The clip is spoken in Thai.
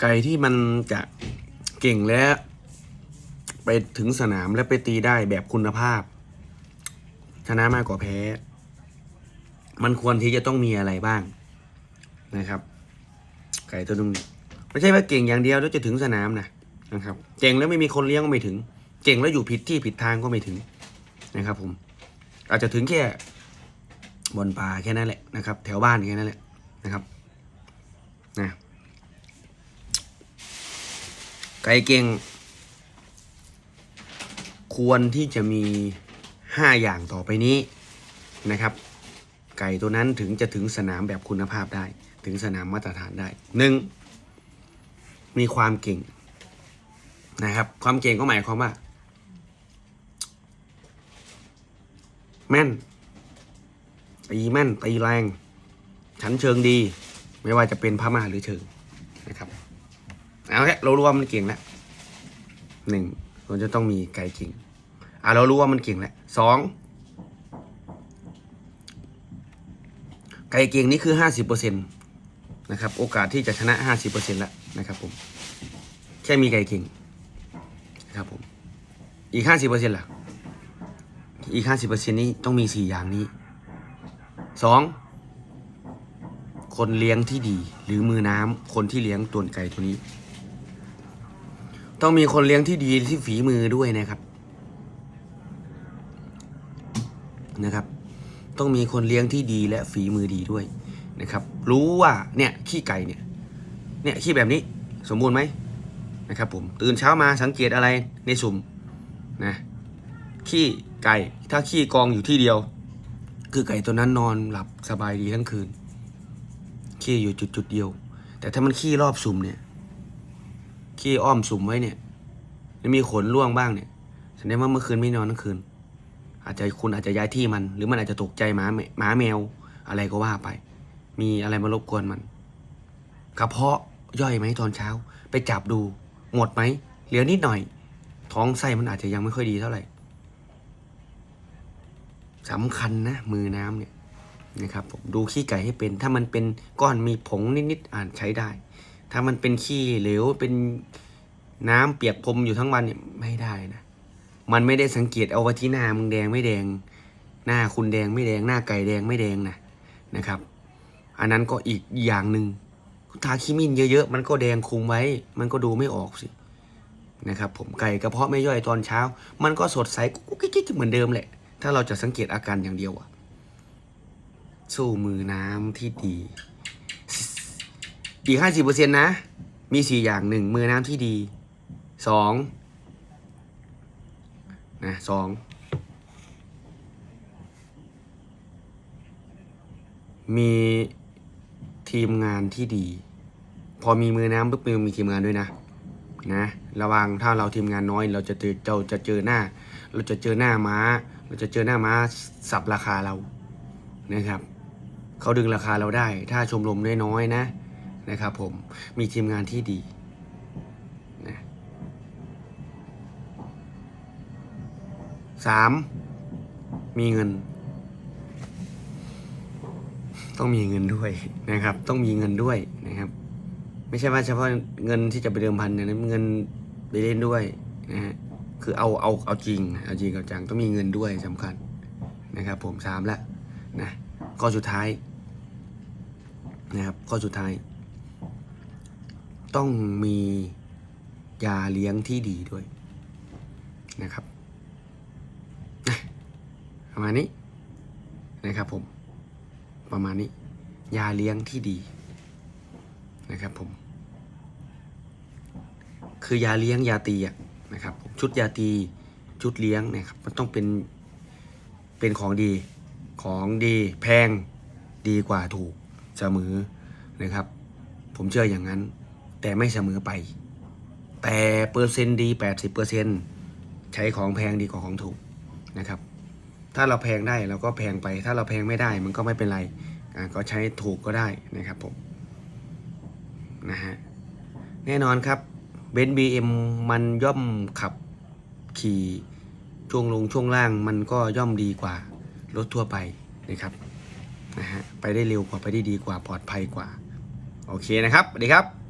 ไก่ที่มันจะเก่งและ ไปถึงสนามและไปตีได้แบบคุณภาพ ชนะมากกว่าแพ้ มันควรที่จะต้องมีอะไรบ้างนะครับ ไก่ตัวนึงไม่ใช่ว่าเก่งอย่างเดียวแล้วจะถึงสนามนะนะครับ เก่งแล้วไม่มีคนเลี้ยงก็ไม่ถึง เก่งแล้วอยู่ผิดที่ผิดทางก็ไม่ถึงนะครับ ผม อาจจะถึงแค่บนป่าแค่นั้นแหละนะครับ แถวบ้านแค่นั้นแหละนะครับนะ ไก่เก่ง ควรที่จะมีห้าอย่างต่อไปนี้นะครับ ไก่ตัวนั้นถึงจะถึงสนามแบบคุณภาพได้ ถึงสนามมาตรฐานได้หนึ่งมีความเก่งนะครับ ความเก่งก็หมายความว่า แม่นตีแม่นตีแรง ชั้นเชิงดี ไม่ว่าจะเป็นพม่าหรือเชิงนะครับ เอาแค่เรารู้ว่ามันเก่งแล้วหนึ่งเราจะต้องมีไก่เก่งอะเรารู้ว่ามันเก่งแล้วสองไก่เก่งนี่คือห้าสิบเปอร์เซ็นต์นะครับ โอกาสที่จะชนะห้าสิบเปอร์เซ็นต์แล้วนะครับผมแค่มีไก่เก่งนะครับผมอีกห้าสิบเปอร์เซ็นต์ล่ะอีกห้าสิบเปอร์เซ็นต์นี้ต้องมีสี่อย่างนี้สองคนเลี้ยงที่ดีหรือมือน้ำคนที่เลี้ยงตัวไก่ตัวนี้ ต้องมีคนเลี้ยงที่ดีที่ฝีมือด้วยนะครับ นะครับ ต้องมีคนเลี้ยงที่ดีและฝีมือดีด้วยนะครับ รู้ว่าเนี่ยขี้ไก่เนี่ย เนี่ยขี้แบบนี้สมบูรณ์ไหมนะครับ ผมตื่นเช้ามาสังเกตอะไรในสุ่มนะขี้ไก่ถ้าขี้กองอยู่ที่เดียว คือไก่ตัวนั้นนอนหลับสบายดีทั้งคืนขี้อยู่จุดจุดๆเดียว แต่ถ้ามันขี้รอบสุ่มเนี่ย ขี้อ้อมสุ่มไว้เนี่ยมีขนร่วงบ้างเนี่ยแสดงว่าเมื่อคืนไม่นอนทั้งคืน อาจจะคุณอาจจะย้ายที่มัน หรือมันอาจจะตกใจหมาแมหมาแมว อะไรก็ว่าไป มีอะไรมารบกวนมันกระเพาะย่อยไหมตอนเช้า ไปจับดู หมดไหมเหลือนิดหน่อย ท้องไส้มันอาจจะยังไม่ค่อยดีเท่าไหร่สำคัญนะ มือน้ำเนี่ยนะครับผมดูขี้ไก่ให้เป็น ถ้ามันเป็นก้อนมีผงนิดๆอ่านใช้ได้ ถ้ามันเป็นขี้เหลวเป็นน้ำเปียกพรมอยู่ทั้งวันเนี่ยไม่ได้นะ มันไม่ได้สังเกตเอาว่าที่หน้ามึงแดงไม่แดง หน้าคุณแดงไม่แดง หน้าไก่แดงไม่แดงนะนะครับ อันนั้นก็อีกอย่างหนึ่งทาขี้มินเยอะๆ มันก็แดงคุมไว้ มันก็ดูไม่ออกสินะครับ ผมไก่กระเพาะไม่ย่อยตอนเช้า มันก็สดใสกุ๊กกิ๊กเหมือนเดิมแหละ ถ้าเราจะสังเกตอาการอย่างเดียวอะสู้มือน้ำที่ดี อีกห้าสิบเปอร์เซ็นต์นะ มีสี่อย่างหนึ่งมือน้ำที่ดีสองนะสองมีทีมงานที่ดี พอมีมือน้ำปุ๊บมือมีทีมงานด้วยนะนะ ระวังถ้าเราทีมงานน้อย เราจะเจอเราจะเจอหน้า เราจะเจอหน้าม้า เราจะเจอหน้าม้าสับราคาเรานะครับเขาดึงราคาเราได้ ถ้าชมรมน้อยๆนะ นะครับผมมีทีมงานที่ดีนะสามมีเงิน ต้องมีเงินด้วยนะครับ ต้องมีเงินด้วยนะครับ ไม่ใช่ว่าเฉพาะเงินที่จะไปเดิมพันเนี่ยนะเงินไปเล่นด้วยนะฮะคือเอาเอาเอาจริงเอาจริงเอาจังต้องมีเงินด้วยสำคัญนะครับผมสามละนะข้อสุดท้ายนะครับข้อสุดท้าย ต้องมียาเลี้ยงที่ดีด้วยนะครับประมาณนี้นะครับผมประมาณนี้ ยาเลี้ยงที่ดีนะครับผม คือยาเลี้ยงยาตีอะนะครับชุดยาตีชุดเลี้ยงเนะครับมันต้องเป็นเป็นของดีของดีแพงดีกว่าถูกเสมอนะครับ ผมเชื่ออย่างนั้น แต่ไม่เสมอไป แต่เปอร์เซ็นต์ดีแปดสิบเปอร์เซ็นใช้ของแพงดีกว่าของถูกนะครับ ถ้าเราแพงได้เราก็แพงไป ถ้าเราแพงไม่ได้มันก็ไม่เป็นไรก็ใช้ถูกก็ได้นะครับผมนะฮะแน่นอนครับเบนซ์บีเอ็มมันย่อมขับขี่ช่วงลงช่วงล่างมันก็ย่อมดีกว่ารถทั่วไปนะครับนะฮะไปได้เร็วกว่าไปได้ดีกว่าปลอดภัยกว่า โอเคนะครับสวัสดีครับ